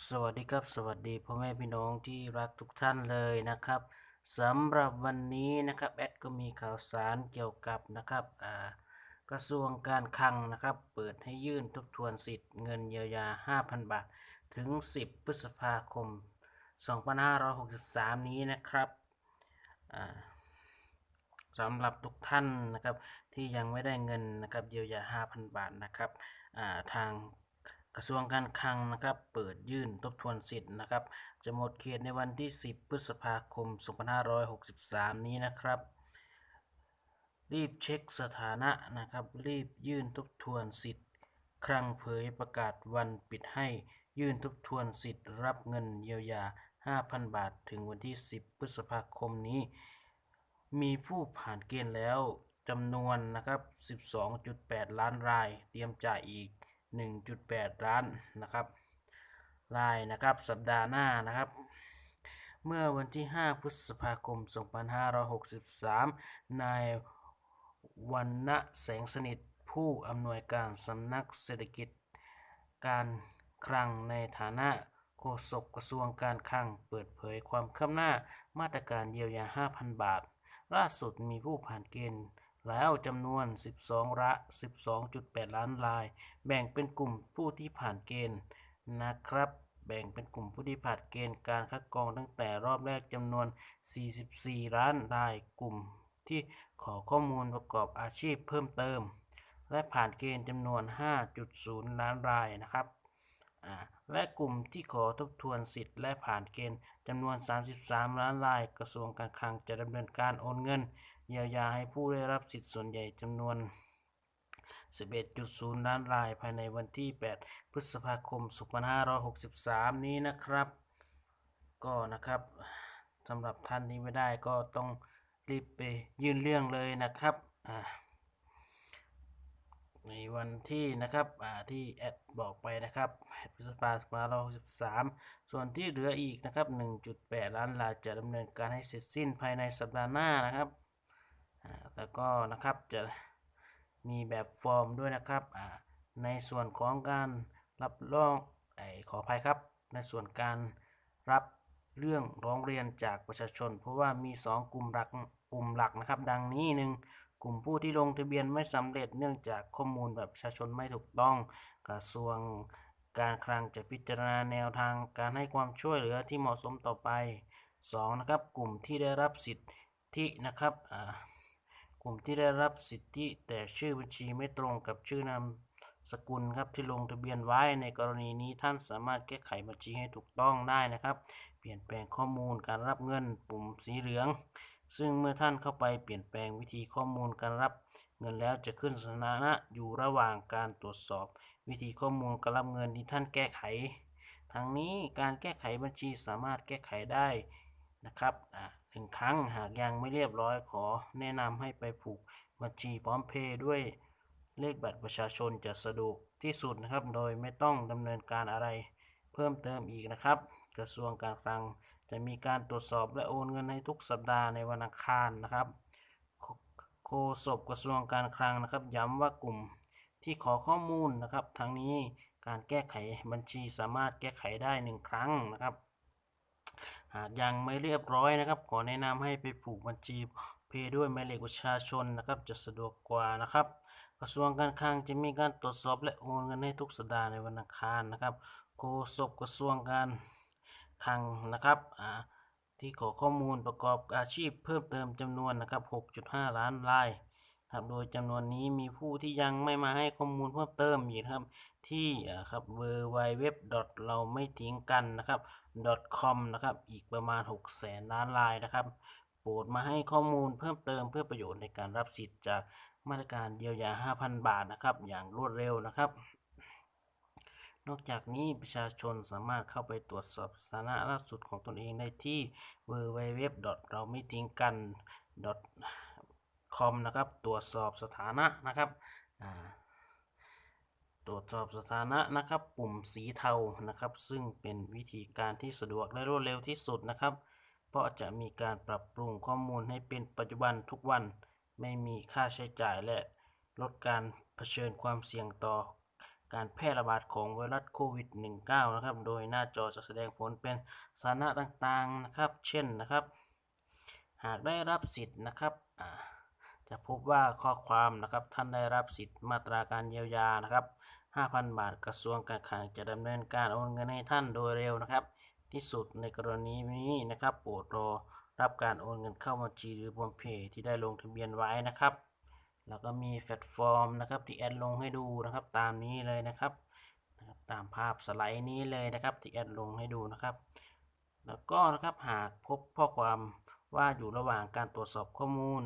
สวัสดีครับ สวัสดีพ่อแม่พี่น้องที่รักทุกท่านเลยนะครับสำหรับวันนี้นะครับแอดก็มีข่าวสารเกี่ยวกับนะครับกระทรวงการคลังนะครับ เปิดให้ยื่นทบทวนสิทธิ์เงินเยียวยา 5,000 บาท ถึง 10 พฤษภาคม 2563 นี้นะครับสำหรับทุกท่านนะครับที่ยังไม่ได้เงินนะครับเยียวยา 5,000 บาทนะครับทาง กระทรวงการคลังนะครับเปิดยื่นทบทวนสิทธิ์นะครับ จะหมดเขตในวันที่ 10 พฤษภาคม 2563 นี้นะครับ รีบเช็คสถานะนะครับ รีบยื่นทบทวนสิทธิ์ ครั้งเผยประกาศวันปิดให้ยื่นทบทวนสิทธิ์ รับเงินเยียวยา 5,000 บาท ถึงวันที่ 10 พฤษภาคมนี้ มีผู้ผ่านเกณฑ์แล้วจำนวนนะครับ 12.8 ล้านราย เตรียมจ่ายอีก 1.8 ล้านนะครับรายนะครับสัปดาห์หน้านะครับ เมื่อวันที่ 5 พฤษภาคม 2563 นายวันณะแสงสนิทผู้อำนวยการสำนักเศรษฐกิจ การคลังในฐานะโฆษกกระทรวงการคลังเปิดเผยความคืบหน้ามาตรการเยียวยา 5,000 บาท ล่าสุดมีผู้ผ่านเกณฑ์ แล้วจำนวน 12ละ12.8 ล้านราย แบ่งเป็นกลุ่มผู้ที่ผ่านเกณฑ์นะครับ แบ่งเป็นกลุ่มผู้ที่ผ่านเกณฑ์การคัดกรองตั้งแต่รอบแรกจำนวน 44 ล้านราย กลุ่มที่ขอข้อมูลประกอบอาชีพเพิ่มเติม และผ่านเกณฑ์จำนวน 5.0 ล้านรายนะครับ และกลุ่มที่ขอทบทวนสิทธิ์ และผ่านเกณฑ์จำนวน 33 ล้านราย กระทรวงการคลังจะดำเนินการโอนเงิน เยียวยาให้ผู้ได้รับสิทธิ์ส่วนใหญ่จำนวน 11.0 ล้านรายภายในวันที่ 8 พฤษภาคม 2563 นี้นะครับ ก็นะครับสำหรับท่านที่ไม่ได้ก็ต้องรีบไปยื่นเรื่องเลยนะครับในวันที่นะครับที่แอดบอกไปนะครับพฤษภาคม2563 ส่วนที่เหลืออีกนะครับ 1.8 ล้านรายจะดำเนินการให้เสร็จสิ้นภายในสัปดาห์หน้านะครับ แล้วก็นะครับจะมีแบบฟอร์มด้วยนะครับอ่าในส่วนของการรับรองอขออภัยครับ ในส่วนการรับเรื่องร้องเรียนจากประชาชน เพราะว่ามี 2 กลุ่มหลักกลุ่มหลักนะครับ ดังนี้หนึ่งกลุ่มผู้ที่ลงทะเบียนไม่สำเร็จเนื่องจากข้อมูลแบบประชาชนไม่ถูกต้อง กระทรวงการคลังจะพิจารณาแนวทางการให้ความช่วยเหลือที่เหมาะสมต่อไป 2. นะครับกลุ่มที่ได้รับสิทธินะครับอ่า กลุ่มที่ได้รับสิทธิแต่ชื่อบัญชีไม่ตรงกับชื่อนามสกุลครับที่ลงทะเบียนไว้ในกรณีนี้ท่านสามารถแก้ไขบัญชีให้ถูกต้องได้นะครับ เปลี่ยนแปลงข้อมูลการรับเงินปุ่มสีเหลือง ซึ่งเมื่อท่านเข้าไปเปลี่ยนแปลงวิธีข้อมูลการรับเงินแล้วจะขึ้นสถานะอยู่ระหว่างการตรวจสอบ วิธีข้อมูลการรับเงินที่ท่านแก้ไข ทั้งนี้การแก้ไขบัญชีสามารถแก้ไขได้นะครับ หนึ่งครั้งหากยังไม่เรียบร้อยขอแนะนำให้ไปผูกบัญชีพร้อมเพย์ด้วยเลขบัตรประชาชนจะสะดวกที่สุดนะครับ โดยไม่ต้องดำเนินการอะไรเพิ่มเติมอีกนะครับ กระทรวงการคลังจะมีการตรวจสอบและโอนเงินให้ทุกสัปดาห์ในวันอังคารนะครับ โฆษกกระทรวงการคลังนะครับ ย้ำว่ากลุ่มที่ขอข้อมูลนะครับ ทั้งนี้การแก้ไขบัญชีสามารถแก้ไขได้หนึ่งครั้งนะครับ หากยังไม่เรียบร้อยนะครับ ขอแนะนำให้ไปผูกบัญชีเพย์ด้วยหมายเลขประชาชนนะครับ จะสะดวกกว่านะครับ กระทรวงการคลังจะมีการตรวจสอบและโอนเงินให้ทุกสัปดาห์ในวันอังคารนะครับโฆษกกระทรวงการคลังนะครับที่ขอข้อมูลประกอบอาชีพเพิ่มเติมจำนวนนะครับ 6.5 ล้านราย ครับโดยจำนวนนี้มีผู้ที่ยังไม่มาให้ข้อมูลเพิ่มเติมอีกครับ ที่ครับ w w w เราไม่ทิ้งกันนะครับ .com นะครับอีกประมาณ6แสนล้านรายนะครับ โปรดมาให้ข้อมูลเพิ่มเติมเพื่อประโยชน์ในการรับสิทธิ์จากมาตรการเยียวยา 5,000 บาทนะครับ อย่างรวดเร็วนะครับ นอกจากนี้ประชาชนสามารถเข้าไปตรวจสอบสถานะล่าสุดของตนเองได้ที่ w w w เราไม่ทิ้งกัน .com นะครับ ตรวจสอบสถานะนะครับตรวจสอบสถานะนะครับ ปุ่มสีเทานะครับ ซึ่งเป็นวิธีการที่สะดวกและรวดเร็วที่สุดนะครับ เพราะจะมีการปรับปรุงข้อมูลให้เป็นปัจจุบันทุกวัน ไม่มีค่าใช้จ่ายและลดการเผชิญความเสี่ยงต่อการแพร่ระบาดของไวรัสโควิด -19 นะครับ โดยหน้าจอจะแสดงผลเป็นสถานะต่างๆนะครับ เช่นนะครับ หากได้รับสิทธิ์นะครับอ่า จะพบว่าข้อความนะครับท่านได้รับสิทธิ์มาตราการเยียวยานะครับ 5,000 บาทกระทรวงการคลังจะดำเนินการโอนเงินให้ท่านโดยเร็วนะครับ ที่สุดในกรณีนี้นะครับโปรดรอรับการโอนเงินเข้าบัญชีหรือบนเพจที่ได้ลงทะเบียนไว้นะครับ แล้วก็มีแพลตฟอร์มนะครับที่แอดลงให้ดูนะครับตามนี้เลยนะครับนะครับ ตามภาพสไลด์นี้เลยนะครับที่แอดลงให้ดูนะครับ แล้วก็นะครับหากพบข้อความว่าอยู่ระหว่างการตรวจสอบข้อมูล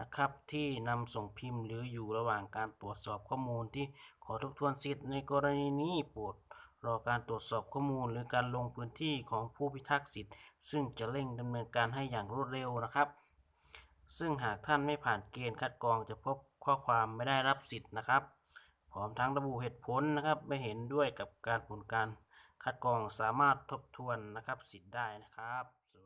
นะครับ ที่นำส่งพิมพ์หรืออยู่ระหว่างการตรวจสอบข้อมูลที่ขอทบทวนสิทธิ์ในกรณีนี้โปรดรอการตรวจสอบข้อมูล หรือการลงพื้นที่ของผู้พิทักษ์สิทธิ์ ซึ่งจะเร่งดำเนินการให้อย่างรวดเร็วนะครับ ซึ่งหากท่านไม่ผ่านเกณฑ์คัดกรองจะพบข้อความไม่ได้รับสิทธิ์นะครับพร้อมทั้งระบุเหตุผลนะครับไม่เห็นด้วยกับการผลการคัดกรองสามารถทบทวนนะครับสิทธิ์ได้นะครับสวัสดีครับ